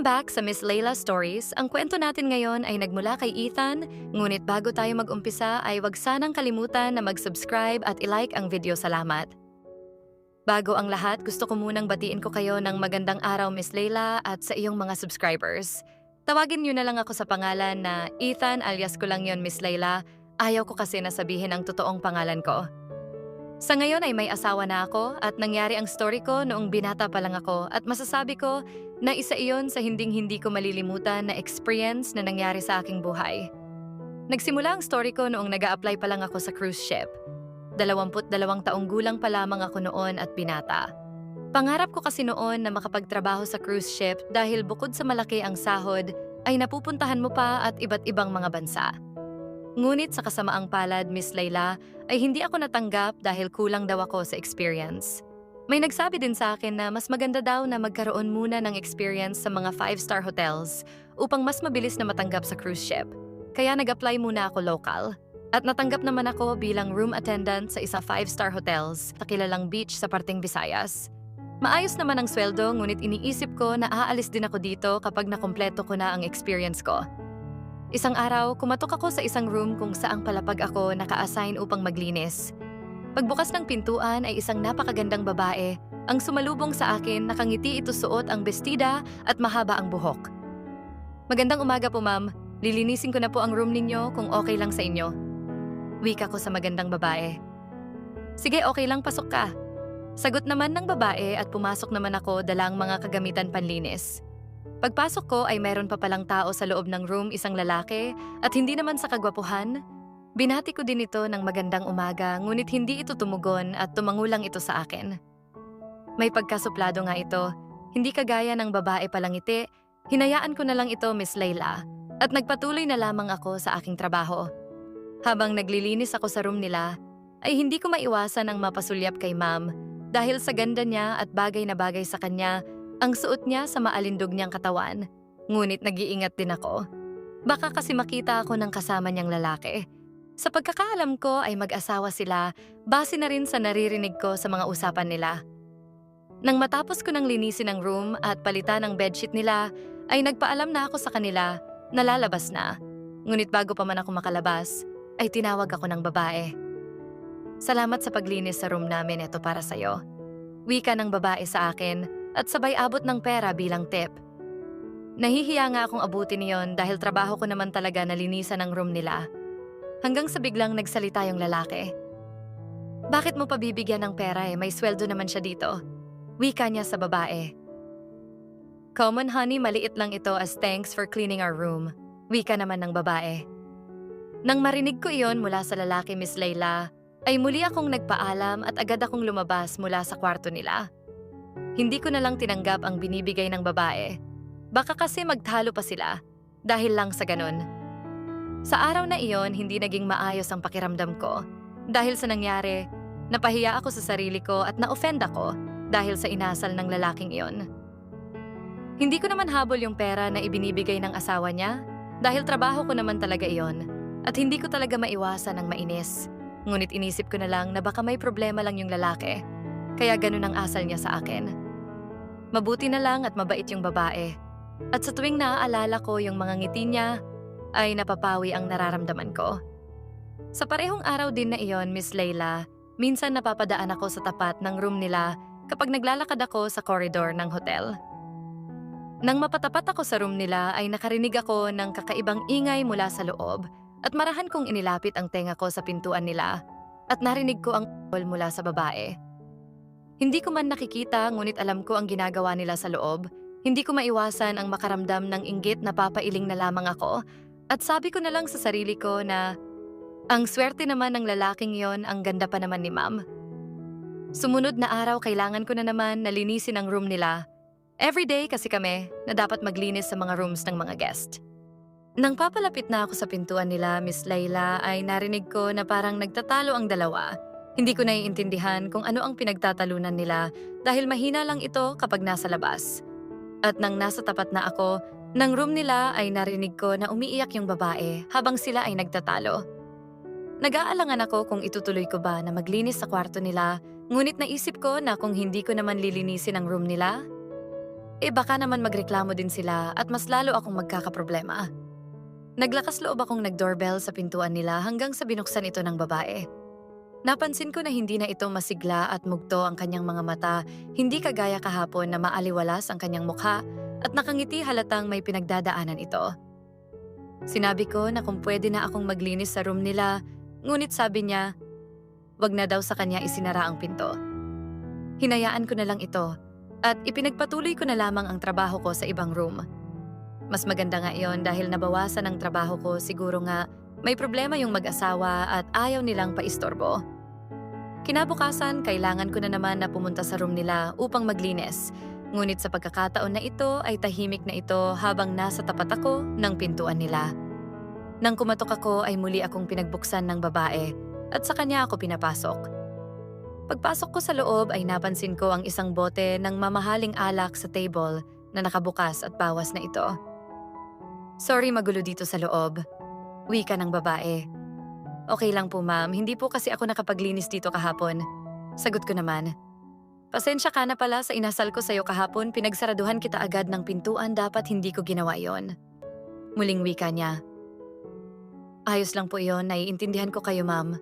Welcome back sa Miss Layla Stories. Ang kwento natin ngayon ay nagmula kay Ethan, ngunit bago tayo mag-umpisa ay wag sanang kalimutan na mag-subscribe at ilike ang video salamat. Bago ang lahat, gusto ko munang batiin ko kayo ng magandang araw Miss Layla at sa iyong mga subscribers. Tawagin niyo na lang ako sa pangalan na Ethan alias ko lang yon Miss Layla. Ayaw ko kasi na sabihin ang totoong pangalan ko. Sa ngayon ay may asawa na ako at nangyari ang story ko noong binata pa lang ako at masasabi ko na isa iyon sa hinding-hindi ko malilimutan na experience na nangyari sa aking buhay. Nagsimula ang story ko noong nag apply pa lang ako sa cruise ship. Dalawamput dalawang taong gulang pa lamang ako noon at binata. Pangarap ko kasi noon na makapagtrabaho sa cruise ship dahil bukod sa malaki ang sahod, ay napupuntahan mo pa at iba't ibang mga bansa. Ngunit sa kasamaang palad, Miss Layla, ay hindi ako natanggap dahil kulang daw ako sa experience. May nagsabi din sa akin na mas maganda daw na magkaroon muna ng experience sa mga five-star hotels upang mas mabilis na matanggap sa cruise ship. Kaya nag-apply muna ako local. At natanggap naman ako bilang room attendant sa isa five-star hotels sa kilalang beach sa parting Visayas. Maayos naman ang sweldo ngunit iniisip ko na aalis din ako dito kapag nakumpleto ko na ang experience ko. Isang araw, kumatok ako sa isang room kung saang palapag ako naka-assign upang maglinis. Pagbukas ng pintuan ay isang napakagandang babae. Ang sumalubong sa akin, nakangiti ito suot ang bestida at mahaba ang buhok. Magandang umaga po ma'am. Lilinisin ko na po ang room ninyo kung okay lang sa inyo. Wika ko sa magandang babae. Sige, okay lang, pasok ka. Sagot naman ng babae at pumasok naman ako dala ang mga kagamitan panlinis. Pagpasok ko ay meron pa palang tao sa loob ng room, isang lalaki, at hindi naman sa kagwapuhan. Binati ko din ito ng magandang umaga, ngunit hindi ito tumugon at tumangulang ito sa akin. May pagkasuplado nga ito, hindi kagaya ng babae palangiti, hinayaan ko na lang ito Miss Layla, at nagpatuloy na lamang ako sa aking trabaho. Habang naglilinis ako sa room nila, ay hindi ko maiwasan ang mapasulyap kay ma'am dahil sa ganda niya at bagay na bagay sa kanya ang suot niya sa maalindog niyang katawan, ngunit nag-iingat din ako. Baka kasi makita ako ng kasama niyang lalaki. Sa pagkakaalam ko ay mag-asawa sila, base na rin sa naririnig ko sa mga usapan nila. Nang matapos ko ng linisin ang room at palitan ang bedsheet nila, ay nagpaalam na ako sa kanila na lalabas na. Ngunit bago pa man ako makalabas, ay tinawag ako ng babae. Salamat sa paglinis sa room namin ito para sa'yo. Wika ng babae sa akin at sabay abot ng pera bilang tip. Nahihiya nga akong abutin niyon dahil trabaho ko naman talaga na linisan ang room nila. Hanggang sa biglang nagsalita yung lalaki. Bakit mo pabibigyan ng pera eh? May sweldo naman siya dito. Wika niya sa babae. Common honey, maliit lang ito as thanks for cleaning our room. Wika naman ng babae. Nang marinig ko iyon mula sa lalaki Miss Layla, ay muli akong nagpaalam at agad akong lumabas mula sa kwarto nila. Hindi ko na lang tinanggap ang binibigay ng babae. Baka kasi magtalo pa sila dahil lang sa ganun. Sa araw na iyon, hindi naging maayos ang pakiramdam ko. Dahil sa nangyari, napahiya ako sa sarili ko at na-offend ako dahil sa inasal ng lalaking iyon. Hindi ko naman habol yung pera na ibinibigay ng asawa niya dahil trabaho ko naman talaga iyon at hindi ko talaga maiwasan ang mainis. Ngunit inisip ko na lang na baka may problema lang yung lalaki kaya ganun ang asal niya sa akin. Mabuti na lang at mabait yung babae. At sa tuwing naaalala ko yung mga ngiti niya, ay napapawi ang nararamdaman ko. Sa parehong araw din na iyon, Miss Layla, minsan napapadaan ako sa tapat ng room nila kapag naglalakad ako sa koridor ng hotel. Nang mapatapat ako sa room nila ay nakarinig ako ng kakaibang ingay mula sa loob at marahan kong inilapit ang tenga ko sa pintuan nila at narinig ko ang mula sa babae. Hindi ko man nakikita ngunit alam ko ang ginagawa nila sa loob. Hindi ko maiwasan ang makaramdam ng inggit na papailing na lamang ako at sabi ko na lang sa sarili ko na ang swerte naman ng lalaking yon ang ganda pa naman ni ma'am. Sumunod na araw kailangan ko na naman nalinisin ang room nila. Everyday kasi kami na dapat maglinis sa mga rooms ng mga guest. Nang papalapit na ako sa pintuan nila, Miss Layla, ay narinig ko na parang nagtatalo ang dalawa hindi ko naiintindihan kung ano ang pinagtatalunan nila dahil mahina lang ito kapag nasa labas. At nang nasa tapat na ako, nang room nila ay narinig ko na umiiyak yung babae habang sila ay nagtatalo. Nag-aalangan ako kung itutuloy ko ba na maglinis sa kwarto nila, ngunit naisip ko na kung hindi ko naman lilinisin ang room nila, eh baka naman magreklamo din sila at mas lalo akong magkakaproblema. Naglakas loob akong nag-doorbell sa pintuan nila hanggang sa binuksan ito ng babae. Napansin ko na hindi na ito masigla at mugto ang kanyang mga mata, hindi kagaya kahapon na maaliwalas ang kanyang mukha at nakangiti halatang may pinagdadaanan ito. Sinabi ko na kung pwede na akong maglinis sa room nila, ngunit sabi niya, wag na daw sa kanya isinara ang pinto. Hinayaan ko na lang ito at ipinagpatuloy ko na lamang ang trabaho ko sa ibang room. Mas maganda nga iyon dahil nabawasan ang trabaho ko siguro nga may problema yung mag-asawa at ayaw nilang paistorbo. Kinabukasan, kailangan ko na naman na pumunta sa room nila upang maglinis. Ngunit sa pagkakataon na ito ay tahimik na ito habang nasa tapat ako ng pintuan nila. Nang kumatok ako ay muli akong pinagbuksan ng babae at sa kanya ako pinapasok. Pagpasok ko sa loob ay napansin ko ang isang bote ng mamahaling alak sa table na nakabukas at bawas na ito. Sorry magulo dito sa loob. Wika ng babae. Okay lang po ma'am, hindi po kasi ako nakapaglinis dito kahapon. Sagot ko naman. Pasensya ka na pala sa inasal ko sa'yo kahapon, pinagsaraduhan kita agad ng pintuan, dapat hindi ko ginawa yon. Muling wika niya. Ayos lang po iyon, naiintindihan ko kayo ma'am.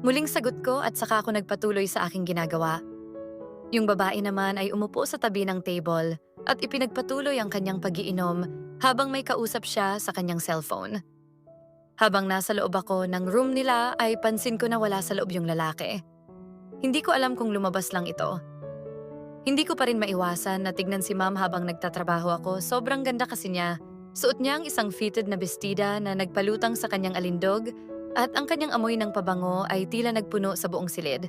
Muling sagot ko at saka ako nagpatuloy sa aking ginagawa. Yung babae naman ay umupo sa tabi ng table at ipinagpatuloy ang kanyang pagiinom habang may kausap siya sa kanyang cellphone. Habang nasa loob ako ng room nila ay pansin ko na wala sa loob yung lalaki. Hindi ko alam kung lumabas lang ito. Hindi ko pa rin maiwasan na tignan si ma'am habang nagtatrabaho ako. Sobrang ganda kasi niya. Suot niya ang isang fitted na bestida na nagpalutang sa kanyang alindog at ang kanyang amoy ng pabango ay tila nagpuno sa buong silid.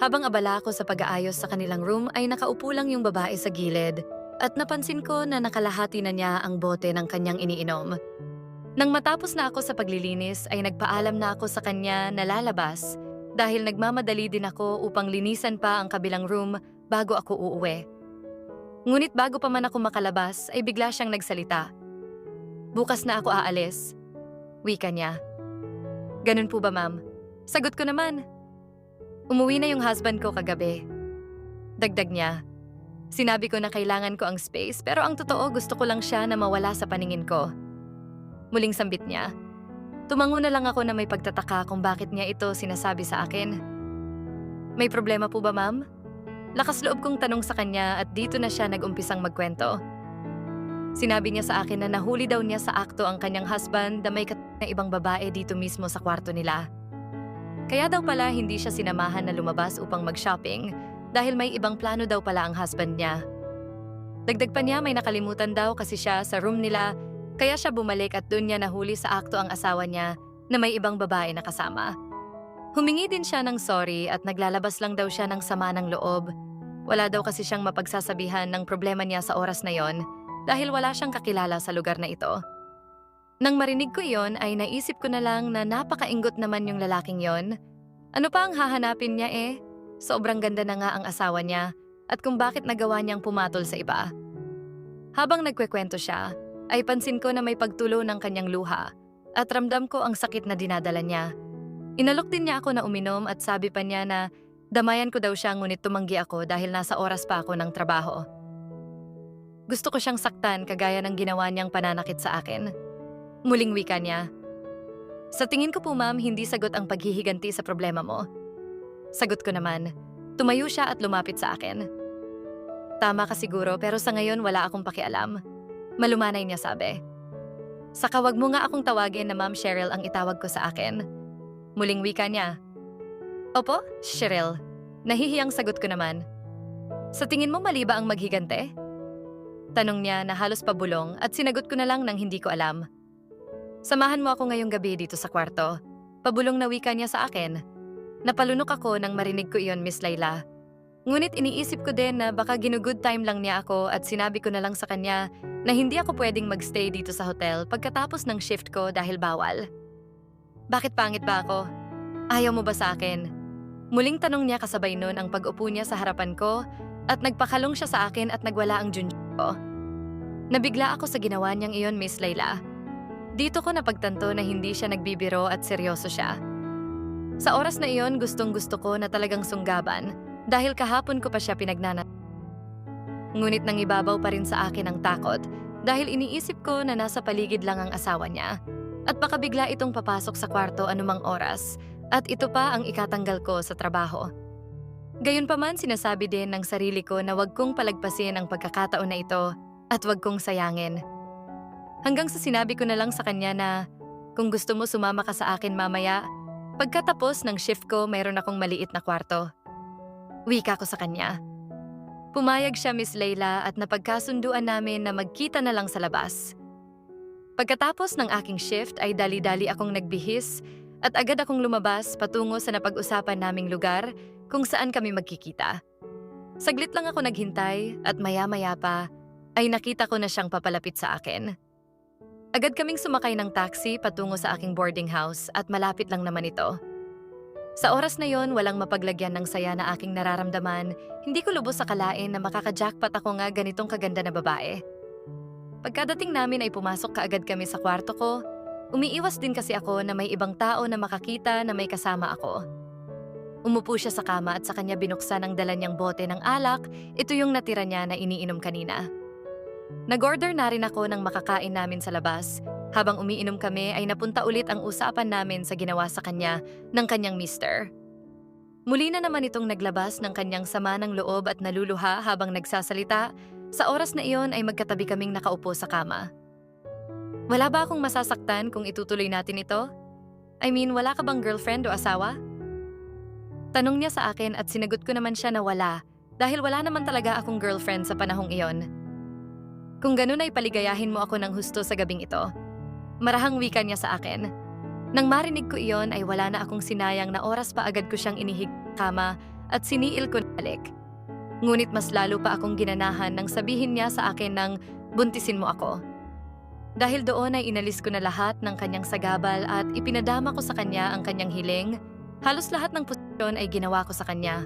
Habang abala ako sa pag-aayos sa kanilang room ay nakaupo lang yung babae sa gilid at napansin ko na nakalahati na niya ang bote ng kanyang iniinom. Nang matapos na ako sa paglilinis ay nagpaalam na ako sa kanya na lalabas dahil nagmamadali din ako upang linisan pa ang kabilang room bago ako uuwi. Ngunit bago pa man ako makalabas ay bigla siyang nagsalita. Bukas na ako aalis. Wika niya. Ganun po ba ma'am? Sagot ko naman. Umuwi na yung husband ko kagabi. Dagdag niya. Sinabi ko na kailangan ko ang space pero ang totoo gusto ko lang siya na mawala sa paningin ko. Muling sambit niya. Tumango na lang ako na may pagtataka kung bakit niya ito sinasabi sa akin. May problema po ba ma'am? Lakas loob kong tanong sa kanya at dito na siya nag-umpisang magkwento. Sinabi niya sa akin na nahuli daw niya sa akto ang kanyang husband na may kat na ibang babae dito mismo sa kwarto nila. Kaya daw pala hindi siya sinamahan na lumabas upang mag-shopping dahil may ibang plano daw pala ang husband niya. Dagdag pa niya may nakalimutan daw kasi siya sa room nila kaya siya bumalik at doon niya nahuli sa akto ang asawa niya na may ibang babae na kasama. Humingi din siya ng sorry at naglalabas lang daw siya ng sama ng loob. Wala daw kasi siyang mapagsasabihan ng problema niya sa oras na yon dahil wala siyang kakilala sa lugar na ito. Nang marinig ko iyon ay naisip ko na lang na napakaingot naman yung lalaking yon. Ano pa ang hahanapin niya eh? Sobrang ganda na nga ang asawa niya at kung bakit nagawa niyang pumatol sa iba. Habang nagkwekwento siya, ay pansin ko na may pagtulo ng kanyang luha at ramdam ko ang sakit na dinadala niya. Inalok din niya ako na uminom at sabi pa niya na damayan ko daw siya ngunit tumanggi ako dahil nasa oras pa ako ng trabaho. Gusto ko siyang saktan kagaya ng ginawa niyang pananakit sa akin. Muling wika niya. Sa tingin ko po ma'am, hindi sagot ang paghihiganti sa problema mo. Sagot ko naman. Tumayo siya at lumapit sa akin. Tama ka siguro pero sa ngayon wala akong pakialam. Malumanay niya sabi. Saka wag mo nga akong tawagin na Ma'am Cheryl ang itawag ko sa akin. Muling wika niya. Opo, Cheryl. Nahihiyang sagot ko naman. Sa tingin mo mali ba ang maghigante? Tanong niya na halos pabulong at sinagot ko na lang nang hindi ko alam. Samahan mo ako ngayong gabi dito sa kwarto. Pabulong na wika niya sa akin. Napalunok ako nang marinig ko iyon, Miss Layla. Ngunit iniisip ko din na baka ginugood time lang niya ako at sinabi ko na lang sa kanya na hindi ako pwedeng magstay dito sa hotel pagkatapos ng shift ko dahil bawal. Bakit pangit ba ako? Ayaw mo ba sa akin? Muling tanong niya kasabay nun ang pag-upo niya sa harapan ko at nagpakalong siya sa akin at nagwala ang junjun ko. Nabigla ako sa ginawa niyang iyon, Miss Layla. Dito ko napagtanto na hindi siya nagbibiro at seryoso siya. Sa oras na iyon, gustong gusto ko na talagang sunggaban dahil kahapon ko pa siya pinagnanat. ngunit nangibabaw pa rin sa akin ang takot dahil iniisip ko na nasa paligid lang ang asawa niya. At baka bigla itong papasok sa kwarto anumang oras at ito pa ang ikatanggal ko sa trabaho. Gayunpaman sinasabi din ng sarili ko na wag kong palagpasin ang pagkakataon na ito at wag kong sayangin. Hanggang sa sinabi ko na lang sa kanya na kung gusto mo sumama ka sa akin mamaya, pagkatapos ng shift ko mayroon akong maliit na kwarto. Wika ko sa kanya. Pumayag siya Miss Leila at napagkasunduan namin na magkita na lang sa labas. Pagkatapos ng aking shift ay dali-dali akong nagbihis at agad akong lumabas patungo sa napag-usapan naming lugar kung saan kami magkikita. Saglit lang ako naghintay at maya-maya pa ay nakita ko na siyang papalapit sa akin. Agad kaming sumakay ng taxi patungo sa aking boarding house at malapit lang naman ito. Sa oras na yon, walang mapaglagyan ng saya na aking nararamdaman, hindi ko lubos akalain na makaka-jackpot ako nga ganitong kaganda na babae. Pagkadating namin ay pumasok kaagad kami sa kwarto ko, umiiwas din kasi ako na may ibang tao na makakita na may kasama ako. Umupo siya sa kama at sa kanya binuksan ang dala niyang bote ng alak, ito yung natira niya na iniinom kanina. Nag-order na rin ako ng makakain namin sa labas. Habang umiinom kami ay napunta ulit ang usapan namin sa ginawa sa kanya ng kanyang mister. Muli na naman itong naglabas ng kanyang sama ng loob at naluluha habang nagsasalita. Sa oras na iyon ay magkatabi kaming nakaupo sa kama. Wala ba akong masasaktan kung itutuloy natin ito? I mean, wala ka bang girlfriend o asawa? Tanong niya sa akin at sinagot ko naman siya na wala dahil wala naman talaga akong girlfriend sa panahong iyon. Kung ganun ay paligayahin mo ako ng husto sa gabing ito. Marahang wika niya sa akin. Nang marinig ko iyon ay wala na akong sinayang na oras pa agad ko siyang inihig kama at siniil ko balik. Ngunit mas lalo pa akong ginanahan nang sabihin niya sa akin ng buntisin mo ako. Dahil doon ay inalis ko na lahat ng kanyang sagabal at ipinadama ko sa kanya ang kanyang hiling, halos lahat ng posisyon ay ginawa ko sa kanya.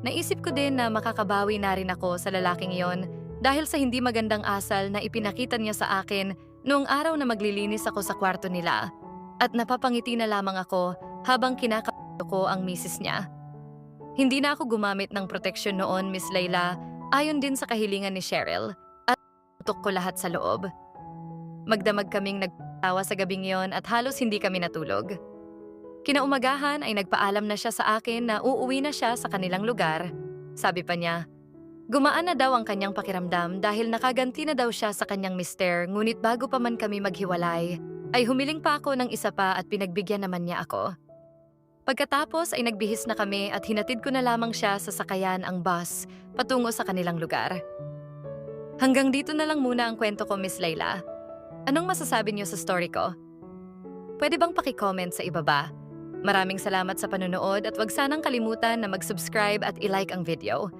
Naisip ko din na makakabawi na rin ako sa lalaking iyon dahil sa hindi magandang asal na ipinakita niya sa akin noong araw na maglilinis ako sa kwarto nila at napapangiti na lamang ako habang kinakato ko ang misis niya. Hindi na ako gumamit ng proteksyon noon, Miss Layla, ayon din sa kahilingan ni Cheryl at tutok ko lahat sa loob. Magdamag kaming nagtawa sa gabing yon at halos hindi kami natulog. Kinaumagahan ay nagpaalam na siya sa akin na uuwi na siya sa kanilang lugar. Sabi pa niya, gumaan na daw ang kanyang pakiramdam dahil nakaganti na daw siya sa kanyang mister ngunit bago pa man kami maghiwalay, ay humiling pa ako ng isa pa at pinagbigyan naman niya ako. Pagkatapos ay nagbihis na kami at hinatid ko na lamang siya sa sakayan ang bus patungo sa kanilang lugar. Hanggang dito na lang muna ang kwento ko, Miss Layla. Anong masasabi niyo sa story ko? Pwede bang paki-comment sa ibaba? Maraming salamat sa panonood at wag sanang kalimutan na mag-subscribe at i-like ang video.